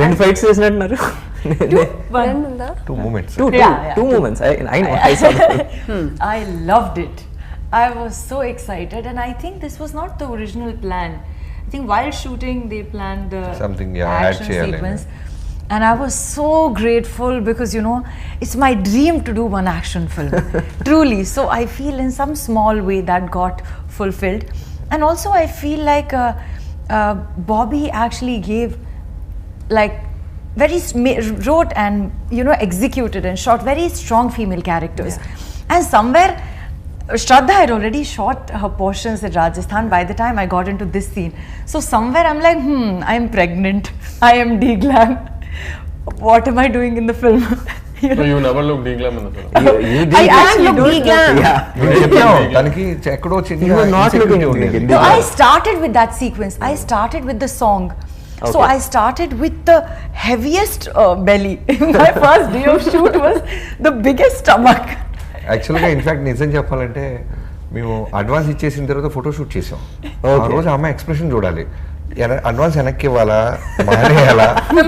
రెండు ఫైట్స్ చేసినట్టున్నారు రెండు ఉందా two moments two Yeah, yeah. Two moments I know I saw that. I loved it. I was so excited, and I think this was not the original plan. I think while shooting, they planned the Something, yeah, add action cheyalani. sequence. And I was so grateful because you know it's my dream to do one action film, truly. So I feel in some small way that got fulfilled, and also I feel like uh, uh, Bobby actually gave like very wrote and you know executed and shot very strong female characters yeah. and somewhere Shraddha had already shot her portions in Rajasthan by the time I got into this scene. So somewhere I'm like, hmm, I'm pregnant. I am D-glam. What am I doing in the film? you know? You never look D-glam in the film. You, you did I am look D-glam. Yeah. you were not looking D-glam. I started with that sequence. I started with the song. So Okay. I started with the heaviest uh, belly. My first day of shoot was the biggest stomach. యాక్చువల్గా in fact నిజం చెప్పాలంటే మేము advance ఇచ్చేసిన తర్వాత photo shoot చేసాం ఆ. రోజు అమ్మాయి ఎక్స్ప్రెషన్ చూడాలి అడ్వాన్స్ వెనక్కి ఇవ్వాలా మానేయాలా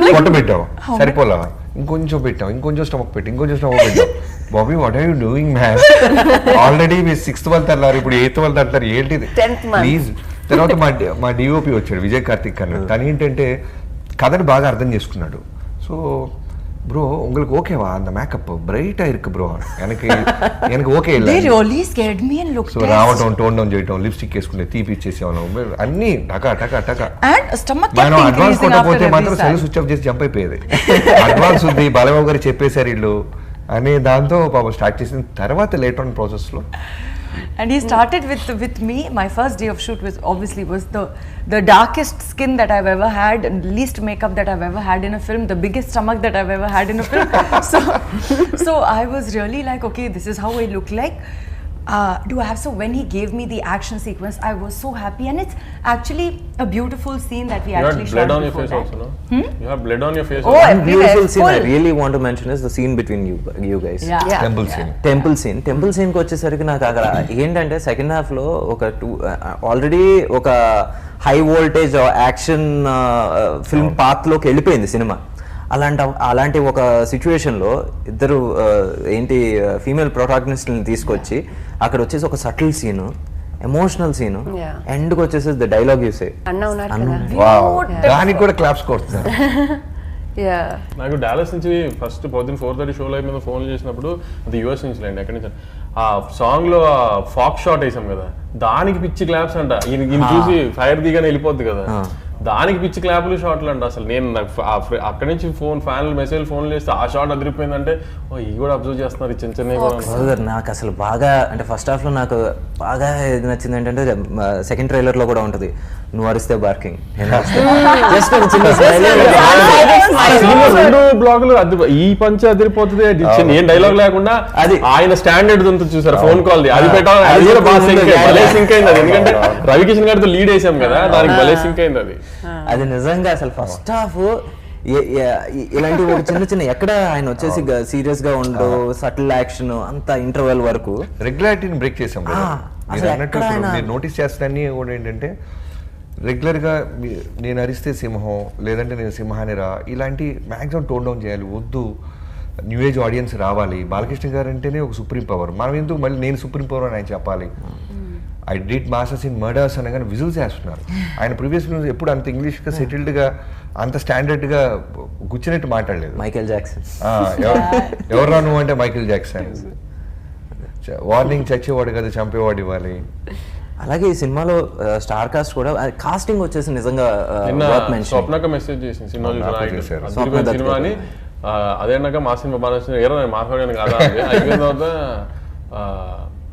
పొట్ట పెట్టాం సరిపోలా ఇంకొంచెం పెట్టాం ఇంకొంచెం స్టమక్ పెట్టి ఇంకొంచెం స్టమక్ పెట్టాం Bobby what are you doing ma'am already మీరు సిక్స్త్ మంత్ అన్నారు ఇప్పుడు ఎయిత్ మంత్ అంటారు ఏంటిది Tenth month. ప్లీజ్ తర్వాత మా డి- మా డిఓపి వచ్చాడు విజయ్ కార్తిక్ అన్నాడు తను ఏంటంటే కథని బాగా అర్థం చేసుకున్నాడు సో బ్రో உங்களுக்கு ఓకేవా அந்த மேக்கப் பிரைட்டா இருக்கு ப்ரோ எனக்கு எனக்கு okay They really scared me and looked so tense. రావటం టోన్ డౌన్ చేయటం లిప్స్టిక్ వేసుకునే తీపి ఇచ్చేసేవాళ్ళం అన్ని టకా టకా టకా And stomach kept మనం అడ్వాన్స్ increasing after కొట్టకపోతే every మాత్రం సెల్ stand. స్విచ్ ఆఫ్ చేసి జంప్ అయిపోయేది అడ్వాన్స్ ఉంది బాలబాబు గారు చెప్పేశారు వీళ్ళు అనే దాంతో పాపం స్టార్ట్ చేసిన తర్వాత లేట్ ఆన్ ప్రాసెస్ లో And he started with with me. My first day of shoot was obviously was the the darkest skin that I've ever had and least makeup that I've ever had in a film. The biggest stomach that I've ever had in a film. so so I was really like, okay, this is how I look like. Uh, do I have so when he gave me the action sequence, I was so happy, and it's actually a beautiful scene that we had actually shot on your before face that. Also no you have blood on your face Oh, One everywhere, beautiful scene I full. really want to mention is the scene between you you guys. Yeah. Yeah. Temple scene temple scene temple సీన్కి వచ్చేసరికి నాకు అక్కడ ఏంటంటే second హాఫ్లో ఒక two already ఒక high voltage action film పాత్లోకి వెళ్ళిపోయింది సినిమా అలాంటి అలాంటి ఒక సిచ్యువేషన్లో ఇద్దరు ఏంటి ఫీమేల్ ప్రొటాగనిస్ట్ని తీసుకొచ్చి అక్కడ వచ్చేసి ఒక సటిల్ సీను ఎమోషనల్ సీను. ఎండ్కి వచ్చేసి ద డైలాగ్ యూసే అన్న ఉన్నారు కదా. వావ్ దానికి కూడా క్లాప్స్ కొడుతున్నారు. యా నాకు డాలస్ నుంచి ఫస్ట్ పొద్దున్న ఫోర్ థర్టీ షోలో మీద ఫోన్ చేసినప్పుడు అది యూఎస్ నుంచి లేండి ఎక్కడి నుంచి? ఆ సాంగ్లో ఆ ఫాక్ షాట్ వేసాం కదా. దానికి పిచ్చి క్లాప్స్ అంట. ఈయన చూసి ఫైర్ దిగానే వెళ్ళిపోద్ది కదా. దానికి పిచ్చి క్లాపులు షాట్లు అంట అసలు. నేను నాకు అక్కడి నుంచి ఫోన్ ఫ్యాన్లు మెసేజ్ ఫోన్ చేస్తే ఆ షాట్ అదిరిపోయిందంటే ఓ ఇవి కూడా అబ్జర్వ్ చేస్తున్నారు చిన్న చిన్న కూడా. నాకు అసలు బాగా అంటే ఫస్ట్ హాఫ్లో నాకు బాగా ఇది నచ్చింది ఏంటంటే సెకండ్ ట్రైలర్లో కూడా ఉంటుంది. నువ్వు అరిస్తే బార్కింగ్ సినిమా రెండు బ్లాగులు ఈ పంచ అదిరిపోతుంది. ఏం డైలాగ్ లేకుండా అది. ఆయన స్టాండర్డ్ ఉంటుంది చూసారు? ఫోన్ కాల్ అది పెట్టాలి అది అది కూడా బాగా ముందు సింక్ yeah, భలే. సింక్ అయింది అది. ఎందుకంటే రవికిషన్ గారితో లీడ్ వేసాం కదా దానికి భలే సింక్ అయింది అది. అది నిజంగా అసలు ఫస్ట్ హాఫ్ ఇలాంటి ఒక చిన్న చిన్న ఎక్కడ ఆయన వచ్చేసి సీరియస్గా ఉండు సటిల్ యాక్షన్ అంత ఇంటర్వెల్ వరకు రెగ్యులారిటీని బ్రేక్ చేసాం అసలు నోటీస్ చేస్తాన్ని కూడా ఏంటంటే రెగ్యులర్గా నేను అరిస్తే సింహం లేదంటే నేను సింహాన్ని రా ఇలాంటి మ్యాక్సిమం టోన్ డౌన్ చేయాలి వద్దు. న్యూ ఏజ్ ఆడియన్స్ రావాలి. బాలకృష్ణ గారు అంటేనే ఒక సుప్రీం పవర్. మనం ఎందుకు మళ్ళీ నేను సుప్రీం పవర్ అని ఆయన చెప్పాలి? I did masters in murders అనగానే విజిల్స్ చేస్తున్నారు ఆయన ప్రీవియస్ ఫిల్మ్స్ ఎప్పుడు అంత ఇంగ్లీష్గా సెటిల్డ్గా అంత స్టాండర్డ్గా కూర్చున్నట్టు మాట్లాడలేదు. Michael Jackson. ఆ, ఎవ- ఎవరురా నువ్వు అంటే మైకిల్ జాక్సన్. వార్నింగ్ చచ్చేవాడు కదా చంపేవాడు ఇవ్వాలి. అలాగే ఈ సినిమాలో స్టార్ కాస్ట్ కూడా కాస్టింగ్ వచ్చేసి నిజంగా నిన్న వర్త్ మెన్షన్ స్వప్నక మెసేజ్ చేసింది సినిమా సినిమా అని అదేనాక మా సినిమా బాగా నచ్చింది ఏరా నేను మాట్లాడాను కదా అది అయిపోయిన తర్వాత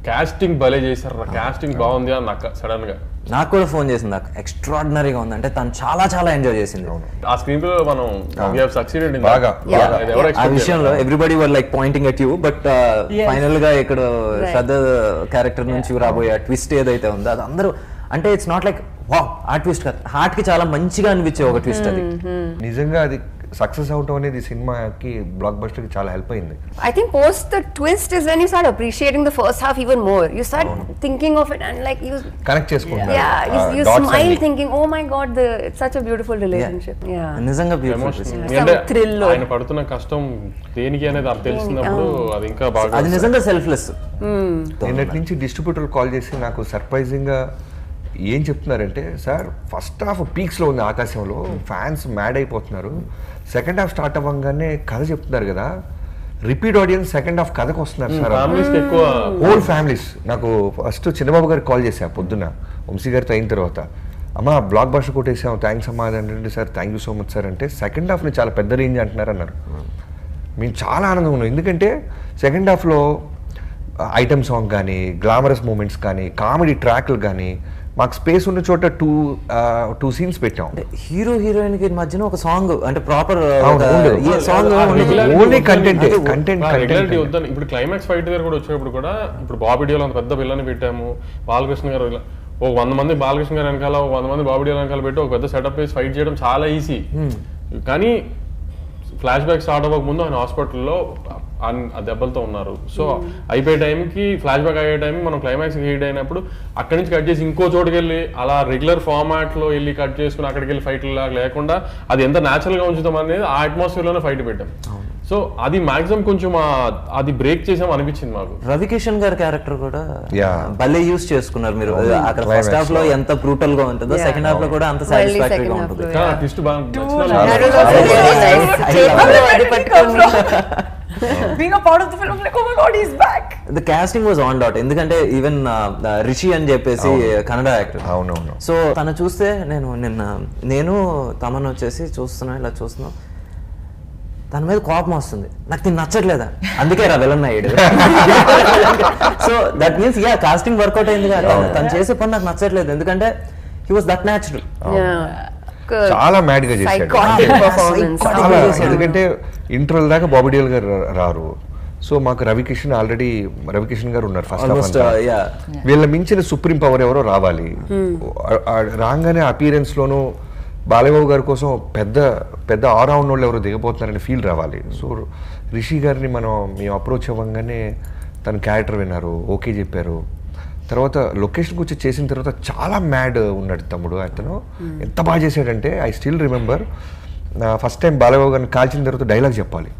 కాస్టింగ్ భలే చేశారు కాస్టింగ్ బాగుంది అని నాకు సడన్గా. నాకు కూడా ఫోన్ చేసింది. నాకు ఎక్స్ట్రాడినరీగా ఉంది. అంటే తను చాలా చాలా ఎంజాయ్ చేసింది. ఆ స్క్రీన్ ప్లే మనం సక్సీడెడ్ బాగా, బాగా. ఎవరు ఆ విషయంలో. Everybody were like pointing at you but ఫైనల్గా ఇక్కడ శ్రద్ధ క్యారెక్టర్ నుంచి రాబోయే ట్విస్ట్ ఏదైతే ఉందో అది అందరూ అంటే ఇట్స్ నాట్ లైక్ వా ఆ ట్విస్ట్ కాదు. హార్ట్కి చాలా మంచిగా అనిపించే ఒక ట్విస్ట్ అది. నిజంగా అది సక్సెస్ అవటం అనేది సినిమాకి బ్లాక్ బస్టర్కి చాలా హెల్ప్ అయింది. I think post the twist is when you start appreciating the first half even more you start thinking of it and like you connect చేసుకుంటారు. Yeah you smile thinking oh my god the it's such a beautiful relationship yeah నిజంగా beautiful థ్రిల్లో ఆయన పడుతున్న కష్టం దేనికి అనేది అర్థం తెలిసినప్పుడు అది ఇంకా బాగా అది నిజంగా సెల్ఫ్లెస్ నిన్నటి నుంచి డిస్ట్రిబ్యూటర్ కాల్ చేసి నాకు సర్ప్రైజింగ్గా ఏం చెప్తున్నారంటే సార్ ఫస్ట్ హాఫ్ పీక్స్లో ఉంది ఆకాశంలో. ఫ్యాన్స్ మ్యాడ్ అయిపోతున్నారు. సెకండ్ హాఫ్ స్టార్ట్ అవ్వగానే కథ చెప్తున్నారు కదా. రిపీట్ ఆడియన్స్ సెకండ్ హాఫ్ కథకు వస్తున్నారు సార్. ఓల్డ్ ఫ్యామిలీస్ నాకు ఫస్ట్ చిన్నబాబు గారికి కాల్ చేశా పొద్దున్న వంశీ గారితో అయిన తర్వాత. అమ్మ బ్లాక్ బస్టర్ కొట్టేసాం థ్యాంక్స్ అమ్మా అది అంటే sir thank you so much sir అంటే సెకండ్ హాఫ్ని చాలా పెద్ద రేంజ్ అంటున్నారు అన్నారు. మేము చాలా ఆనందంగా ఉన్నాం. ఎందుకంటే సెకండ్ హాఫ్లో ఐటమ్ సాంగ్ కానీ గ్లామరస్ మూమెంట్స్ కానీ కామెడీ ట్రాక్లు కానీ మాకు స్పేస్ ఉన్న చోట టూ టూ సీన్స్ పెట్టాం. హీరో హీరోయిన్కి మధ్యన ఒక సాంగ్ అంటే proper. Song only content content regularity వద్దని ఇప్పుడు క్లైమాక్స్ ఫైట్ దగ్గర కూడా వచ్చేటప్పుడు కూడా ఇప్పుడు బాబిడియోలో అంత పెద్ద పిల్లని పెట్టాము. బాలకృష్ణ గారు ఇలా ఒక వంద మంది బాలకృష్ణ గారు వెనకాల ఒక వంద మంది బాబిడియో వెనకాల పెట్టి ఒక పెద్ద సెటప్ వేసి ఫైట్ చేయడం చాలా ఈజీ కానీ ఫ్లాష్ బ్యాక్ స్టార్ట్ అవ్వక ముందు ఆయన హాస్పిటల్లో ఆ దెబ్బలతో ఉన్నారు. సో అయిపోయే టైంకి ఫ్లాష్ బ్యాక్ అయ్యే టైంకి మనం క్లైమాక్స్ హీట్ అయినప్పుడు అక్కడి నుంచి కట్ చేసి ఇంకో చోటుకి వెళ్ళి అలా రెగ్యులర్ ఫార్మాట్లో వెళ్ళి కట్ చేసుకుని అక్కడికి వెళ్ళి ఫైట్ లాగా లేకుండా అది ఎంత న్యాచురల్గా ఉంచుతాం అనేది ఆ అట్మాస్ఫియర్లోనే ఫైట్ పెట్టాం. సో అది మాక్సిమం కొంచెం ఆ- అది బ్రేక్ చేసాం అనిపించింది మాకు రవికిషన్ గారి క్యారెక్టర్ కూడా. భలే యూస్ చేసుకున్నారు మీరు అక్కడ ఫస్ట్ హాఫ్లో. ఎంత బ్రూటల్గా ఉంటుందో. సెకండ్ హాఫ్లో కూడా అంత second half ఉంటుంది twist బాగా a part of the film, I'm like, oh my god, he's back. The casting was on dot ఎందుకంటే ఈవెన్ రిషి అని చెప్పేసి కన్నడ యాక్టర్ అవునవును సో తను చూస్తే నేను నిన్న నేను తమన్ వచ్చేసి చూస్తున్నా ఇలా చూస్తున్నా తన మీద కోపం వస్తుంది. నాకు తిని నచ్చట్లేదా? అందుకే రా విలన్ అయ్యాడు so that means yeah casting work out అయింది కదా. తను చేసే పని నాకు నచ్చట్లేదు. ఎందుకంటే హీ వాస్ దట్ న్యాచురల్. చాలా మ్యాడ్గా చేశాడు చేశాడు. ఎందుకంటే ఇంటర్వెల్ దాకా బాబిడియల్ గారు రారు. సో మాకు రవికిషన్ ఆల్రెడీ రవికిషన్ గారు ఉన్నారు ఫస్ట్ యా వీళ్ళ మించిన సుప్రీం పవర్ ఎవరో రావాలి. ఆ రాగానే అపీరెన్స్ లోను బాలబాబు గారి కోసం పెద్ద పెద్ద ఆల్రౌండ్ వాళ్ళు ఎవరో దిగబోతున్నారని ఫీల్ రావాలి. సో రిషి గారిని మనం మేము అప్రోచ్ అవ్వగానే తన క్యారెక్టర్ విన్నారు ఓకే చెప్పారు. తర్వాత లొకేషన్కి వచ్చి చేసిన తర్వాత చాలా మ్యాడ్ ఉన్నాడు తమ్ముడు అతను. ఎంత బాగా చేశాడంటే I still remember first time Balababu garu కాల్చిన తర్వాత డైలాగ్ చెప్పాలి.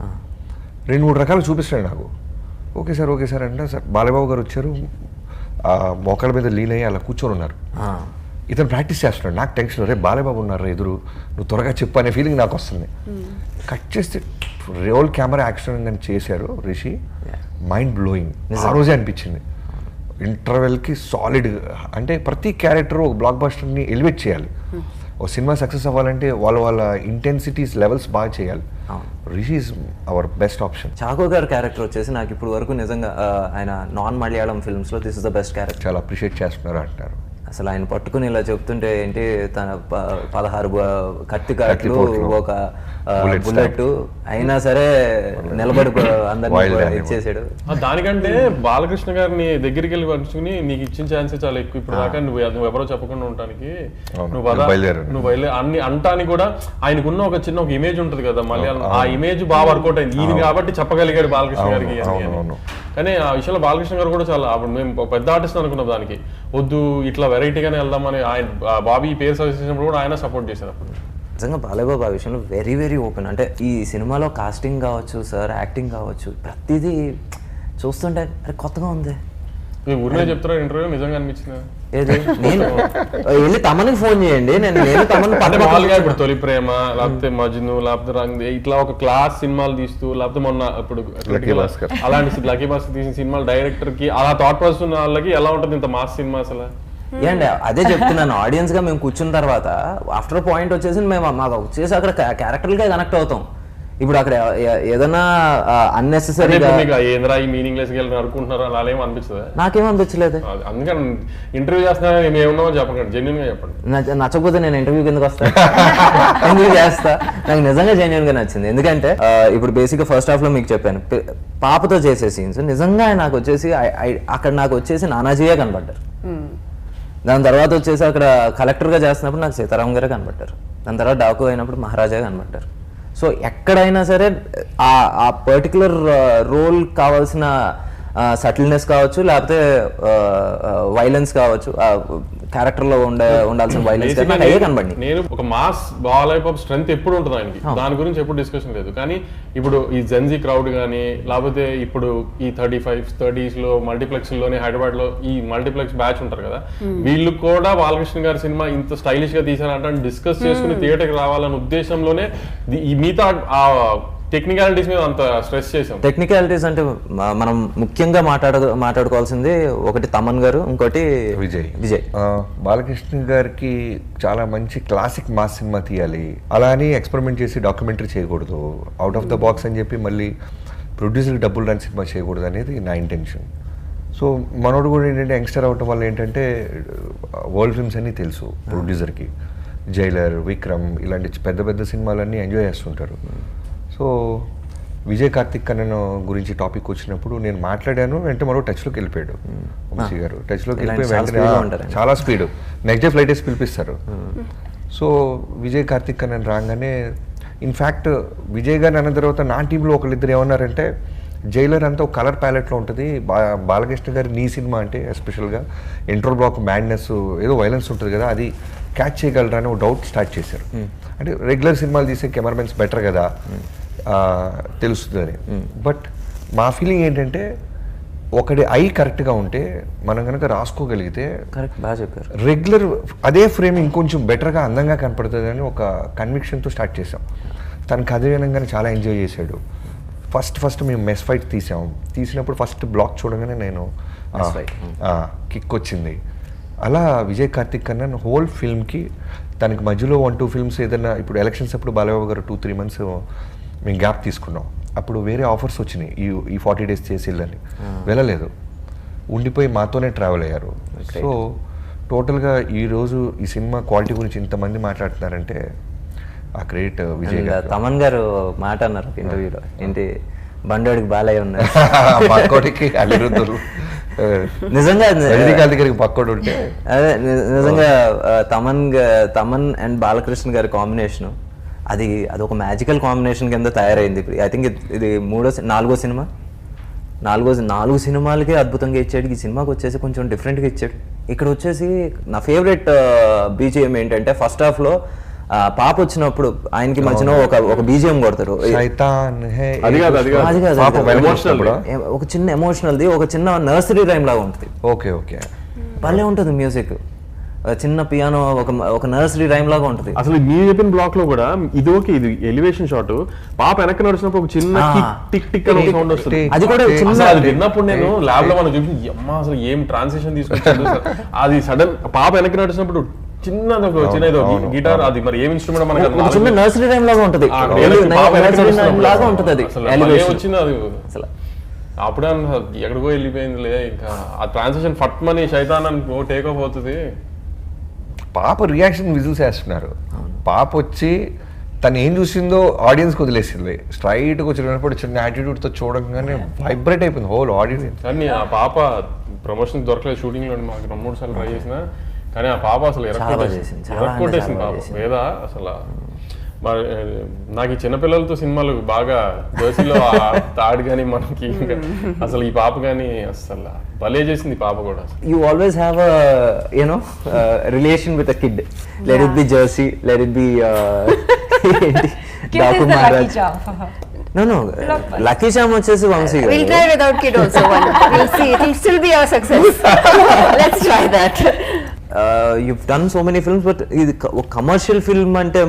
రెండు మూడు రకాలు చూపిస్తాడు నాకు. ఓకే సార్ ఓకే సార్ అంటే సార్ బాలబాబు గారు వచ్చారు. మోకాళ్ళ మీద లీన్ అయ్యి అలా కూర్చొని ఉన్నారు. ఇతను ప్రాక్టీస్ చేస్తున్నాడు. నాకు టెన్షన్ రే బాలబాబు ఉన్నారు ఎదురు నువ్వు త్వరగా చెప్పు అనే ఫీలింగ్ నాకు వస్తుంది. కట్ చేస్తే రోల్ కెమెరా యాక్షన్ అని చేశారు రిషి. మైండ్ బ్లోయింగ్ ఆ రోజే అనిపించింది. ఇంటర్వెల్కి సాలిడ్ అంటే ప్రతి క్యారెక్టర్ ఒక బ్లాక్ బస్టర్ని ఎలివేట్ చేయాలి ఒక సినిమా సక్సెస్ అవ్వాలంటే వాళ్ళ వాళ్ళ ఇంటెన్సిటీస్ లెవెల్స్ బాగా చేయాలి. Rishi is our best option Chacko garu character వచ్చేసి నాకు ఇప్పుడు వరకు నిజంగా ఆయన non Malayalam ఫిల్మ్స్లో this is the best character చాలా అప్రిషియేట్ చేస్తున్నారు అంటున్నారు అసలు ఆయన పట్టుకుని ఇలా చెప్తుంటే ఏంటి తన ప- పదహారు కత్తి కాట్లు ఒక bullet బుల్లెట్ అయినా సరే నిలబడి అందరినీ. ఇచ్చేసాడు. ఆ దానికంటే బాలకృష్ణ గారిని దగ్గరికి వెళ్ళి పరుచుకుని నీకు ఇచ్చిన ఛాన్సే చాలా ఎక్కువ ఇప్పుడు దాకా నువ్వు నువ్వు ఎవరో చెప్పకుండా ఉండటానికి నువ్వు. నువ్వు బయలుదేరి అన్ని అంటానికి కూడా ఆయనకున్న ఒక చిన్న ఒక ఇమేజ్ ఉంటుంది కదా మలయాళం ఆ ఇమేజ్ బాగా వర్కౌట్ అయింది. ఈయన కాబట్టి చెప్పగలిగాడు బాలకృష్ణ గారికి. కానీ ఆ విషయంలో బాలకృష్ణ గారు కూడా చాలా అప్పుడు మేము పెద్ద ఆర్టిస్ట్ అనుకున్నాం దానికి. వద్దు ఇట్లా వెరైటీగానే వెళ్దామని ఆయన ఆ బాబీ పేరు సజెస్ట్ చేసినప్పుడు కూడా ఆయన సపోర్ట్ చేశారు అప్పుడు. నిజంగా బాలయ్యబాబు ఆ విషయంలో వెరీ వెరీ ఓపెన్. అంటే ఈ సినిమాలో కాస్టింగ్ కావచ్చు సార్ యాక్టింగ్ కావచ్చు ప్రతిదీ చూస్తుంటే అరే కొత్తగా ఉంది. మీ ఊరిలో చెప్తారా ఇంటర్వ్యూ నిజంగా అనిపించింది? ఏది? నేను? వెళ్ళి తమనికి ఫోన్ చేయండి. నేను నేను తమను మామూలుగా ఇప్పుడు తొలి ప్రేమ లేకపోతే మజ్ను లేకపోతే రంగ్ ఇట్లా ఒక క్లాస్ సినిమాలు తీస్తూ లేకపోతే మొన్న ఇప్పుడు. అలాంటి లక్కీ భాస్కర్ తీసిన సినిమాలు డైరెక్టర్కి అలా థాట్ ప్రాసెస్ ఉన్న వాళ్ళకి ఎలా ఉంటుంది ఇంత మాస్ సినిమా అసలు? ఏండి అదే చెప్తున్నాను ఆడియన్స్గా మేము కూర్చున్న తర్వాత ఆఫ్టర్ పాయింట్ వచ్చేసి మేము మాకు వచ్చేసి అక్కడ క్యారెక్టర్గా కనెక్ట్ అవుతాం. ఇప్పుడు అక్కడ ఏ- ఏదైనా మీకు ఏంద్రా ఈ మీనింగ్ లెస్ వెళ్ళి అనుకుంటున్నారు అలా ఏమో అనిపిస్తుంది నాకేం అనిపించలేదు. అందుకని ఇంటర్వ్యూ చేస్తున్నా మేము ఏమున్నామో చెప్పకండి జెన్యున్గా చెప్పండి. నచ్చ- నచ్చకపోతే నేను ఇంటర్వ్యూ కిందకి వస్తా. ఎందుకు చేస్తా? నాకు నిజంగా జెన్యున్గా నచ్చింది. ఎందుకంటే ఇప్పుడు బేసిక్గా ఫస్ట్ హాఫ్లో మీకు చెప్పాను పాపతో చేసే సీన్స్ నిజంగా నాకు వచ్చేసి అక్కడ నాకు వచ్చేసి నానాజీయే కనబడ్డారు. దాని తర్వాత వచ్చేసి అక్కడ కలెక్టర్గా చేస్తున్నప్పుడు నాకు సీతారాం గారే కనబడ్డారు. దాని తర్వాత డాకు అయినప్పుడు మహారాజా కనబడ్డారు. సో ఎక్కడైనా సరే ఆ ఆ పర్టికులర్ రోల్ కావాల్సిన సటిల్నెస్ కావచ్చు లేకపోతే వైలెన్స్ కావచ్చు క్యారెక్టర్లో ఉండే ఉండాల్సిన వైలెన్స్ నాకు అయ్యే కనబడి నేను ఒక మాస్ బాలైప్ ఆఫ్ స్ట్రెంత్ ఎప్పుడు ఉంటుంది ఆయనకి. దాని గురించి ఎప్పుడు డిస్కషన్ లేదు. కానీ ఇప్పుడు ఈ జెన్జీ క్రౌడ్ కానీ లేకపోతే ఇప్పుడు ఈ థర్టీ ఫైవ్ థర్టీస్లో మల్టీప్లెక్స్లోనే హైదరాబాద్లో ఈ మల్టీప్లెక్స్ బ్యాచ్ ఉంటారు కదా. వీళ్ళు కూడా బాలకృష్ణ గారి సినిమా ఇంత స్టైలిష్గా తీసారంటే డిస్కస్ చేసుకుని థియేటర్కి రావాలనే ఉద్దేశంలోనే ఈ మిగతా ఆ టెక్నికాలిటీస్ మీద అంత స్ట్రెస్ చేసాం. టెక్నికాలిటీస్ అంటే మనం ముఖ్యంగా మాట్లాడ మాట్లాడుకోవాల్సింది ఒకటి తమన్ గారు ఇంకోటి విజయ్. విజయ్. బాలకృష్ణ గారికి చాలా మంచి క్లాసిక్ మాస్ సినిమా తీయాలి. అలా అని ఎక్స్పెరిమెంట్ చేసి డాక్యుమెంటరీ చేయకూడదు. అవుట్ ఆఫ్ ద బాక్స్ అని చెప్పి మళ్ళీ ప్రొడ్యూసర్కి డబ్బులు రాని సినిమా చేయకూడదు అనేది నా ఇంటెన్షన్ సో మనోడు కూడా ఏంటంటే యంగ్స్టర్ అవటం వల్ల ఏంటంటే వరల్డ్ ఫిల్మ్స్ అన్నీ తెలుసు ప్రొడ్యూసర్కి జైలర్ విక్రమ్ ఇలాంటి పెద్ద పెద్ద సినిమాలన్నీ ఎంజాయ్ చేస్తుంటారు. సో విజయ్ కార్తిక్ కన్నన్ గురించి టాపిక్ వచ్చినప్పుడు నేను మాట్లాడాను వెంటనే మరో టచ్లోకి వెళ్ళిపోయాడు. వంశీ గారు. టచ్లోకి వెళ్ళిపోయి చాలా స్పీడ్. నెక్స్ట్ డే ఫ్లైట్ వేసి పిలిపిస్తారు. సో విజయ్ కార్తిక్ కన్నన్ రాగానే ఇన్ఫ్యాక్ట్ విజయ్ గారిని అన్న తర్వాత నా టీంలో ఒకళ్ళిద్దరు ఏమన్నారంటే జైలర్ అంతా ఒక కలర్ ప్యాలెట్లో ఉంటుంది. బా బాలకృష్ణ గారి నీ సినిమా అంటే ఎస్పెషల్గా ఇంట్రో బ్లాక్ మ్యాడ్నెస్ ఏదో వైలెన్స్ ఉంటుంది కదా అది క్యాచ్ చేయగలరా అని ఒక డౌట్ స్టార్ట్ చేశారు. అంటే రెగ్యులర్ సినిమాలు తీసే కెమెరామెన్స్ బెటర్ కదా. తెలుస్తుందని బట్ మా ఫీలింగ్ ఏంటంటే ఒకటి ఐ కరెక్ట్గా ఉంటే మనం కనుక రాసుకోగలిగితే కరెక్ట్ బాగా చెప్పారు. రెగ్యులర్ అదే ఫ్రేమ్ ఇంకొంచెం బెటర్గా అందంగా కనపడుతుంది అని ఒక కన్విక్షన్తో స్టార్ట్ చేసాం తను కథ వినంగానే చాలా ఎంజాయ్ చేశాడు. ఫస్ట్ ఫస్ట్ మేము మెస్ ఫైట్ తీసాం. తీసినప్పుడు ఫస్ట్ బ్లాక్ చూడగానే నేను. కిక్ వచ్చింది అలా విజయ్ కార్తిక్ కన్నా హోల్ ఫిల్మ్కి తనకి మధ్యలో వన్ టూ ఫిల్మ్స్ ఏదైనా ఇప్పుడు ఎలక్షన్స్ అప్పుడు Balababu garu two three months మేము గ్యాప్ తీసుకున్నాం. అప్పుడు వేరే ఆఫర్స్ వచ్చినాయి. ఈ ఈ ఫార్టీ డేస్ చేసి వెళ్ళని. వెళ్ళలేదు. ఉండిపోయి మాతోనే ట్రావెల్ అయ్యారు. సో టోటల్గా ఈరోజు ఈ సినిమా క్వాలిటీ గురించి ఇంతమంది మాట్లాడుతున్నారంటే ఆ క్రెడిట్ విజయ్ And, గారు. తమన్ గారు మాట అన్నారు ఒక ఇంటర్వ్యూలో ఏంటి బండోడికి బాలయ్య ఉన్నారు పక్కోడికి అల్లిరుద్దురు నిజంగా రజనీకాంత్ గారికి పక్కోడు ఉంటే. అదే ని- నిజంగా తమన్ గా- తమన్ అండ్ బాలకృష్ణ గారి కాంబినేషన్ అది అది ఒక మ్యాజికల్ కాంబినేషన్ కింద తయారైంది. ఇప్పుడు ఐ థింక్ ఇది మూడో నాలుగో సినిమా. నాలుగో నాలుగు సినిమాలకే అద్భుతంగా ఇచ్చాడు. ఈ సినిమాకి వచ్చేసి కొంచెం డిఫరెంట్గా ఇచ్చాడు. ఇక్కడ వచ్చేసి నా ఫేవరెట్ బీజిఎం ఏంటంటే ఫస్ట్ హాఫ్లో పాప వచ్చినప్పుడు ఆయనకి మధ్యన ఒక ఒక బీజిఎం కొడతారు. అది కాదు, ఒక చిన్న ఎమోషనల్ది ఒక చిన్న నర్సరీ రైమ్ లాగా ఉంటుంది. Okay okay. భలే ఉంటుంది మ్యూజిక్ చిన్న పియానో ఒక ఒక నర్సరీ రైమ్ లాగా ఉంటుంది. అసలు మీరు చెప్పిన బ్లాక్లో కూడా ఇది ఓకే ఇది ఎలివేషన్ షాట్ పాప వెనక్కి నడిచినప్పుడు ఒక చిన్న టిక్ టిక్ అని సౌండ్ వస్తుంది. అది కూడా చిన్న అది విన్నప్పుడు నేను ల్యాబ్లో మనం చూసి అమ్మా అసలు ఏం ట్రాన్సిషన్ తీసుకొచ్చాడు అసలు. అది సడన్ పాప వెనక్కి నడిచినప్పుడు చిన్నది ఒక చిన్న ఏదో అవును, గిటార్ అది మరి ఏం ఇన్స్ట్రుమెంట్ మనకి చిన్న నర్సరీ రైమ్ లాగా ఉంటుంది. లాగా ఉంటుంది. అది. వచ్చింది అది? అసలు అప్పుడే ఎక్కడికో వెళ్ళిపోయిందిలే ఇంకా ఆ ట్రాన్సిషన్ ఫట్ మనీ శైతాన్ అని టేక్ ఆఫ్ అవుతుంది. పాప రియాక్షన్ విజిల్స్ వేస్తున్నారు. పాప వచ్చి తను ఏం చూసిందో ఆడియన్స్కి వదిలేసింది. స్ట్రైట్గా వచ్చినప్పుడు చిన్న యాటిట్యూడ్తో చూడగానే వైబ్రేట్ అయిపోయింది హోల్ ఆడియన్స్ కానీ ఆ పాప ప్రమోషన్ దొరకలేదు షూటింగ్లో మాకు రెండు మూడు సార్లు ట్రై చేసిన. కానీ ఆ పాప అసలు ఎరక్కొట్టేసింది. ఎరక్కొట్టేసింది పాప. వేద అసలు నాకు ఈ చిన్నపిల్లలతో సినిమాలు బాగా దోశలో తాడు కానీ మనకి అసలు ఈ పాప కానీ అసలు భలే చేసింది పాప కూడా you always have you know relation with kid let it be Jersey let it be Daaku Maharaaj no వచ్చేసి Vamsi success uh, you've done so many films but ఇది కమర్షియల్ ఫిల్మ్ అంటే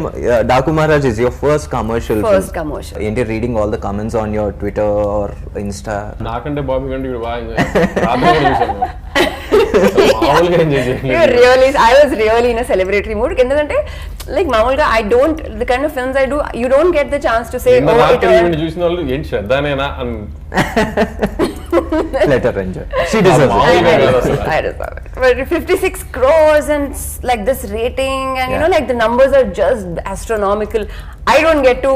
Daku Maharaj is your first commercial First commercial. ఏంటి reading all the comments on your Twitter or Insta నాకంటే బాబీ కంటే ఇప్పుడు బాగా enjoy రాత్రి కూడా చూశాను అసలు మామూలుగా ఎంజాయ్ You చేయలేదు really, I was really in a celebratory mood. ఎందుకంటే like మామూలుగా I don't the kind of films I do, you don't get the chance to say, నిన్న oh, it రాత్రి all. ఈవెంట్ చూసిన వాళ్ళు ఏంటి శ్రద్ధనేనా అని లెటర్ ఎంజాయ్ షీ డిజర్వ్స్ మామూలుగా I, కాదు అసలు. I deserve it. But 56 crores and s- like this rating, and you know, Yeah. like the numbers are just astronomical. I don't get to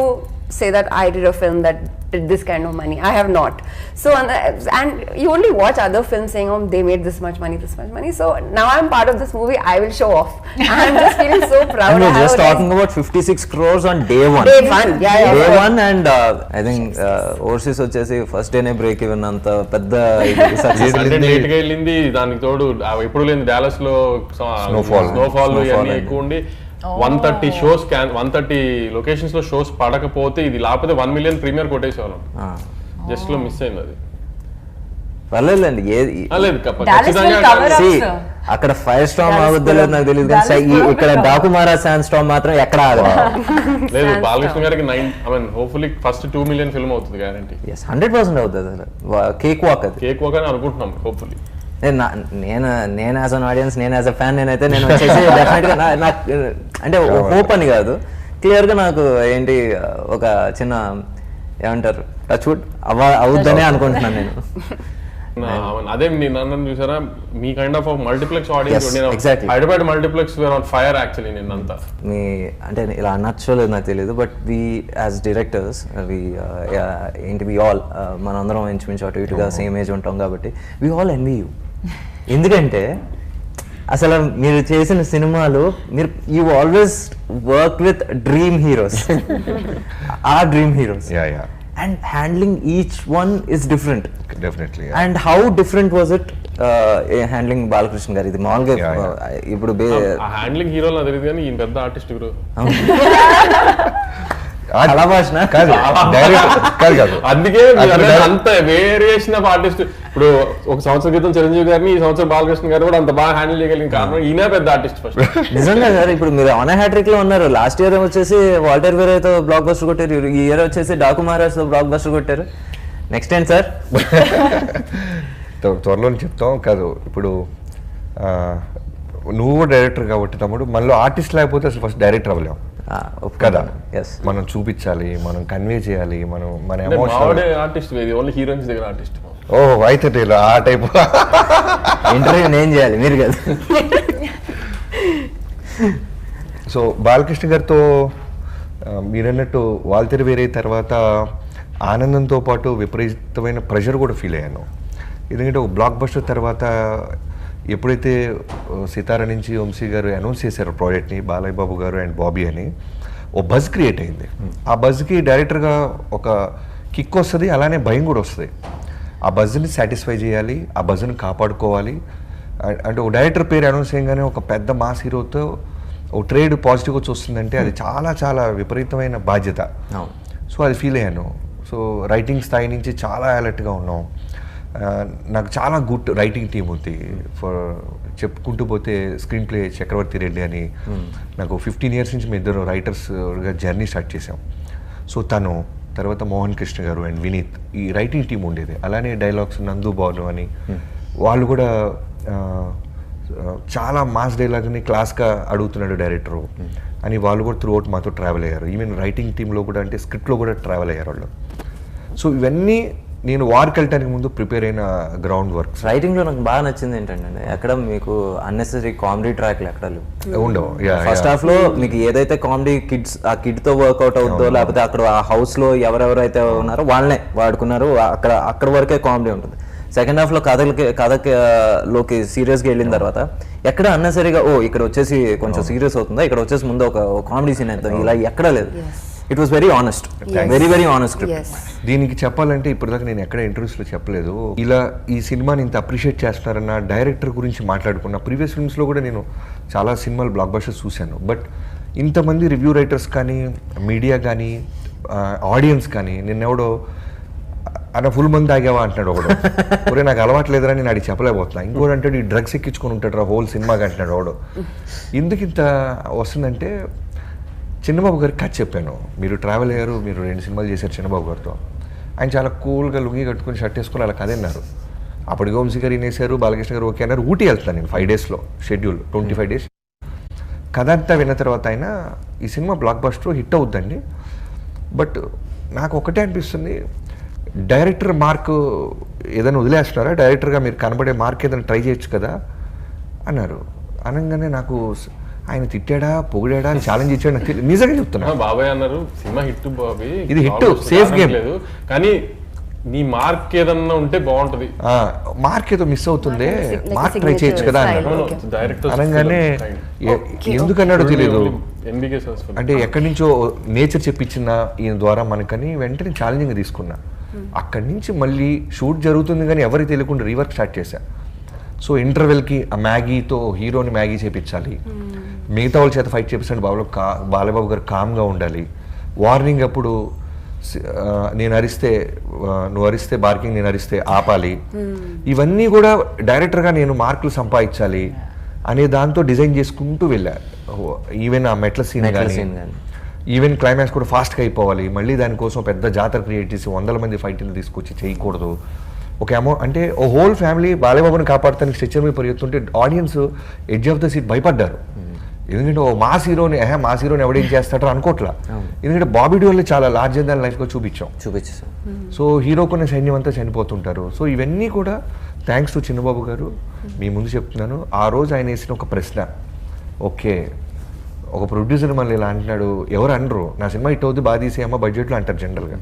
say that I did a film that did this kind of money. I have not. So and, and you only watch other films saying, "Oh, they made this much money, this much money." So now I'm part of this movie. I will show off. I'm just feeling so proud. And I we're have just talking about 56 crores on day one. Day one, yeah, yeah, Day yeah. one and I think overseas వచ్చేసి first డేనే break even అంత పెద్ద success ఏది అంటే వెళ్ళింది? లేట్గా వెళ్ళింది దానికి తోడు ఆ ఎప్పుడు లేని డాలస్లో Snowfall. స్నోఫాల్ Snowfall ఇవన్నీ అండి. ఎక్కువ ఉండి one thirty shows can one thirty లొకేషన్స్లో shows పడకపోతే ఇది లేకపోతే వన్ మిలియన్ ప్రీమియర్ కొట్టేసేవాళ్ళం. జస్ట్లో మిస్ అయింది అది. పర్లేదులేండి ఏది. అక్కడ ఫైర్ స్టామ్ ఆగుద్దో లేదో నాకు తెలియదు కానీ ఇక్కడ. డాకుమారా శాండ్ స్టామ్ మాత్రం ఎక్కడ ఆగదు. లేదు Balakrishna garu nine I mean hopefully first two million film అవుతుంది గ్యారంటీ ఎస్ హండ్రెడ్ పర్సెంట్ అవుతుంది అసలు. కేక్ వాక్ అది. కేక్ ఒక అనుకుంటున్నాం హోప్ఫుల్లీ నేను నేను నేను యాజ్ అన్ ఆడియన్స్ నేను యాజ్ అ ఫ్యాన్ నేనైతే నేను వచ్చేసి డెఫినెట్గా నా- నాకు అంటే హోప్ అని కాదు. క్లియర్గా నాకు ఏంటి ఒక చిన్న ఏమంటారు టచ్ వుడ్ అవ్వ అవుద్దనే అనుకుంటున్నాను నేను. అదే నేను అన్నది చూసారా? మీ kind of multiplex audience exactly. Hyderabad multiplex were on fire actually నిన్నంతా. మీ అంటే ఇలా అనొచ్చో లేదు నాకు తెలియదు but we as directors we ఏంటి వి ఆల్ మనందరం ఇంచుమించు అటు ఇటుగా సేమ్ ఏజ్ ఉంటాం కాబట్టి వి ఆల్ ఎన్వి యూ ఎందుకంటే అసలు మీరు చేసిన సినిమాలు మీరు you always work with dream heroes ఆ dream heroes yeah yeah and handling each one is different definitely and how different was it handling Balakrishna garu? ఇది మామూలుగా ఇప్పుడు హ్యాండ్లింగ్ హీరోలు తెలియదు కానీ ఈయన పెద్ద ఆర్టిస్ట్ గురు. కళా భాషన కాదు డైరెక్ట్ కాదు కాదు. అందుకే అంత వేరియేషన్ ఆఫ్ ఆర్టిస్ట్ ఇప్పుడు ఒక సంవత్సరం క్రితం చిరంజీవి గారిని ఈ సంవత్సరం బాలకృష్ణ గారు కూడా అంత బాగా హ్యాండిల్ చేయగలిగిన కారణం ఈయన పెద్ద ఆర్టిస్ట్ ఫస్ట్ నిజంగా సార్ ఇప్పుడు మీరు ఆన్ హ్యాట్రిక్లో ఉన్నారు. లాస్ట్ ఇయర్ వచ్చేసి వాల్టర్ వేరేతో బ్లాక్ బస్టర్ కొట్టారు. ఈ ఇయర్ వచ్చేసి డాకు మహారాజ్తో బ్లాక్ బస్టర్ కొట్టారు. నెక్స్ట్ ఏంటి సార్? త్వ- త్వరలోనే చెప్తాం. కాదు ఇప్పుడు నువ్వు డైరెక్టర్ కాబట్టి తమ్ముడు మనలో ఆర్టిస్ట్ లేకపోతే అసలు ఫస్ట్ డైరెక్టర్ అవ్వలేం. కదా? ఎస్ మనం చూపించాలి మనం కన్వే చేయాలి మనం మన ఎమోషన్ ఆర్టిస్ట్ ఓన్లీ హీరోయిన్స్ దగ్గర ఆర్టిస్ట్ ఓ అయితే ఇలా ఆ టైప్ ఇంటర్వ్యూ నేను చేయాలి మీరు కదా? సో బాలకృష్ణ గారితో మీరన్నట్టు వాల్తెర వేరే తర్వాత ఆనందంతో పాటు విపరీతమైన ప్రెషర్ కూడా ఫీల్ అయ్యాను. ఎందుకంటే ఒక బ్లాక్ బస్టర్ తర్వాత ఎప్పుడైతే సితార నుంచి వంశీ గారు అనౌన్స్ చేశారు ప్రాజెక్ట్ని బాలయ్య బాబు గారు అండ్ బాబీ అని ఓ బజ్ క్రియేట్ అయింది. ఆ బజ్కి డైరెక్టర్గా ఒక కిక్ వస్తుంది అలానే భయం కూడా వస్తుంది. ఆ బజ్ని సాటిస్ఫై చేయాలి ఆ బజ్ని కాపాడుకోవాలి. అంటే ఒక డైరెక్టర్ పేరు అనౌన్స్ చేయగానే ఒక పెద్ద మాస్ హీరోతో ఓ ట్రేడ్ పాజిటివ్గా చూస్తుందంటే అది చాలా చాలా విపరీతమైన బాధ్యత. సో అది ఫీల్ అయ్యాను. సో రైటింగ్ స్థాయి నుంచి చాలా అలర్ట్గా ఉన్నాం. నాకు చాలా గుడ్ రైటింగ్ టీం ఉంది. ఫర్ చెప్పుకుంటూ పోతే స్క్రీన్ ప్లే చక్రవర్తి రెడ్డి అని. నాకు ఫిఫ్టీన్ ఇయర్స్ నుంచి మేము ఇద్దరు రైటర్స్గా జర్నీ స్టార్ట్ చేసాం సో తను తర్వాత మోహన్ కృష్ణ గారు అండ్ వినీత్ ఈ రైటింగ్ టీం ఉండేది. అలానే డైలాగ్స్ నందు బాను అని. వాళ్ళు కూడా చాలా మాస్ డైలాగ్ని క్లాస్గా అడుగుతున్నాడు డైరెక్టరు. అని వాళ్ళు కూడా త్రూ అవుట్ మాతో ట్రావెల్ అయ్యారు. ఈవెన్ రైటింగ్ టీంలో కూడా అంటే స్క్రిప్ట్లో కూడా ట్రావెల్ అయ్యారు వాళ్ళు. సో ఇవన్నీ నేను వార్కి వెళ్ళటానికి ముందు ప్రిపేర్ అయిన గ్రౌండ్ వర్క్స్ రైటింగ్లో నాకు బాగా నచ్చింది ఏంటంటే ఎక్కడ మీకు అన్నెసరీ కామెడీ ట్రాక్లు ఎక్కడ ఉండవు. ఫస్ట్. హాఫ్లో మీకు ఏదైతే కామెడీ కిడ్స్ ఆ కిడ్తో వర్కౌట్ అవుతుందో లేకపోతే అక్కడ ఆ హౌస్లో ఎవరెవరైతే ఉన్నారో వాళ్ళనే వాడుకున్నారు అక్కడ అక్కడ వరకే కామెడీ ఉంటుంది. సెకండ్ హాఫ్లో కథలకి కథకి లోకి సీరియస్గా వెళ్ళిన తర్వాత ఎక్కడ అన్నసరిగా ఓ ఇక్కడ వచ్చేసి కొంచెం సీరియస్ అవుతుందా? ఇక్కడ వచ్చేసి ముందు ఒక కామెడీ సీన్ అవుతుంది ఇలా ఎక్కడ లేదు. It was very honest very very honest. దీనికి చెప్పాలంటే ఇప్పటిదాకా నేను ఎక్కడ ఇంటర్వ్యూస్లో చెప్పలేదు. ఇలా ఈ సినిమాని ఇంత అప్రిషియేట్ చేస్తున్నారన్న డైరెక్టర్ గురించి మాట్లాడుకున్న ప్రీవియస్ ఫిల్మ్స్లో కూడా నేను చాలా సినిమాలు బ్లాక్ బస్టర్స్ చూశాను. బట్ ఇంతమంది రివ్యూ రైటర్స్ కానీ మీడియా కానీ ఆడియన్స్ కానీ నిన్నెవడో అన్న ఫుల్ మంది తాగావా? అంటున్నాడు ఒకడు. ఒరే నాకు అలవాటు లేదురా నేను అడిగి చెప్పలేకపోతున్నా. ఇంకోటి అంటాడు ఈ డ్రగ్స్ ఎక్కించుకొని ఉంటాడు రా హోల్ సినిమాకి అంటున్నాడు ఒకడు. ఎందుకు ఇంత వస్తుందంటే చిన్నబాబు గారికి కథ చెప్పాను. మీరు ట్రావెల్ అయ్యారు మీరు రెండు సినిమాలు చేశారు చిన్నబాబు గారితో. ఆయన చాలా కూల్గా లుంగి కట్టుకుని షర్ట్ వేసుకుని అలా కథ అన్నారు అప్పటికి వంశీ గారు వేసారు బాలకృష్ణ గారు ఓకే అన్నారు ఊటీ వెళ్తాను నేను ఫైవ్ డేస్లో షెడ్యూల్ ట్వంటీ ఫైవ్ డేస్ కథ అంతా విన్న తర్వాత ఆయన ఈ సినిమా బ్లాక్ బస్టర్ హిట్ అవుద్దండి. బట్ నాకు ఒకటే అనిపిస్తుంది డైరెక్టర్ మార్క్ ఏదైనా వదిలేస్తున్నారా? డైరెక్టర్గా మీరు కనబడే మార్క్ ఏదైనా ట్రై చేయొచ్చు కదా? అన్నారు. అనగానే నాకు ఆయన తిట్టాడా పొగిడాడా ఛాలెంజ్ ఇచ్చాడా. నిజంగా చెప్తున్నా. బాబాయ్ అన్నారు సినిమా హిట్ బాబీ ఇది Almost safe game. లేదు. కానీ నీ మార్క్ ఏదన్నా ఉంటే బాగుంటది. ఆ, మార్క్ ఏదో మిస్ అవుతుందే మార్క్ ట్రై చేయొచ్చు కదా అనగానే ఎందుకన్నాడో తెలియదు అంటే ఎక్కడి నుంచో నేచర్ చెప్పించిన ఈయన ద్వారా మనకని వెంటనే ఛాలెంజింగ్ తీసుకున్నా. అక్కడి నుంచి మళ్ళీ షూట్ జరుగుతుంది కానీ ఎవరికి తెలియకుండా రీవర్క్ స్టార్ట్ చేశా. సో ఇంటర్వెల్కి ఆ మ్యాగీతో హీరోని మ్యాగీ చేపించాలి. మిగతా వాళ్ళ చేత ఫైట్ చేపిస్తాడు బాబులో కా బాలబాబు గారు కామ్గా ఉండాలి. వార్నింగ్ అప్పుడు నేను అరిస్తే నువ్వు అరిస్తే బార్కింగ్ నేను అరిస్తే ఆపాలి. ఇవన్నీ కూడా డైరెక్టర్గా నేను మార్కులు సంపాదించాలి అనే దాంతో డిజైన్ చేసుకుంటూ వెళ్ళా. ఈవెన్ ఆ మెట్ల సీన్ కానీ. ఈవెన్ క్లైమాక్స్ కూడా ఫాస్ట్గా అయిపోవాలి. మళ్ళీ దానికోసం పెద్ద జాతర క్రియేట్ చేసి వందల మంది ఫైటింగ్ తీసుకొచ్చి చేయకూడదు. ఒక అమౌంట్ అంటే ఓ హోల్ ఫ్యామిలీ బాలయ్యబాబుని కాపాడటానికి స్ట్రెచ్చర్ మీద పరిగెత్తుంటే audience edge of the seat భయపడ్డారు. ఎందుకంటే ఓ మాస్ హీరోని ఏహే మాస్ హీరోని ఎవడేం చేస్తాడో అనుకోవట్లా ఎందుకంటే బాబీ డోల్ని చాలా లార్జర్ దాన్ లైఫ్గా చూపించాం. చూపించేసాం సో హీరో కొన్ని సైన్యం అంతా చనిపోతుంటారు. సో ఇవన్నీ కూడా థ్యాంక్స్ టు చిన్నబాబు గారు. మీ ముందు చెప్తున్నాను. ఆ రోజు ఆయన వేసిన ఒక ప్రశ్న. ఓకే ఒక ప్రొడ్యూసర్ మళ్ళీ ఇలా అంటున్నాడు. ఎవరు అనరు. నా సినిమా హిట్ అవుద్ది బాగా తీసేయమ్మా బడ్జెట్లో అంటారు జనరల్గా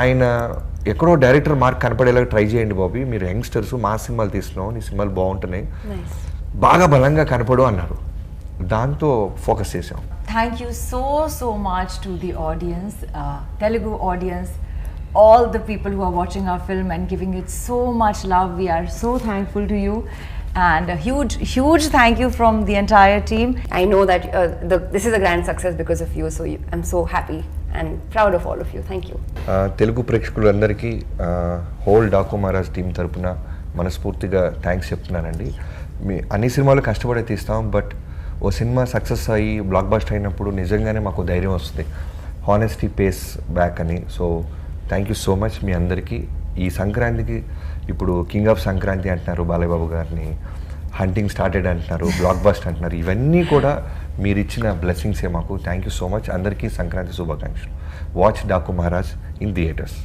ఆయన ఎక్కడో డైరెక్టర్ మార్క్ కనపడేలాగా ట్రై చేయండి బాబీ. మీరు యంగ్స్టర్స్ మా సినిమాలు తీసినాం నీ సినిమాలు బాగుంటున్నాయి. బాగా బలంగా కనపడు అన్నారు. దాంతో ఫోకస్ చేసాం thank you so so much to the audience Telugu audience all the people who are watching our film and giving it so much love we are so thankful to you and huge huge thank you from the entire team I know that this is a grand success because of you so you I'm so happy and proud of all of you thank you Telugu ప్రేక్షకులందరికీ whole Daaku Maharaj team తరపున మనస్ఫూర్తిగా thanks చెప్తున్నానండి. మీ అన్ని సినిమాలు కష్టపడే తీస్తాం but ఓ cinema success అయ్యి బ్లాక్ బస్టర్ అయినప్పుడు నిజంగానే మాకు ధైర్యం వస్తుంది. హానెస్టీ పేస్ బ్యాక్ అని. So thank you so much మీ అందరికీ. ఈ సంక్రాంతికి ఇప్పుడు కింగ్ ఆఫ్ సంక్రాంతి అంటున్నారు బాలయ్యబాబు గారిని. హంటింగ్ స్టార్టెడ్ అంటున్నారు బ్లాక్ బస్ట్ అంటున్నారు. ఇవన్నీ కూడా మీరు ఇచ్చిన బ్లెస్సింగ్సే మాకు. థ్యాంక్ యూ సో మచ్ అందరికీ సంక్రాంతి శుభాకాంక్షలు. Watch Daaku Maharaj in theatres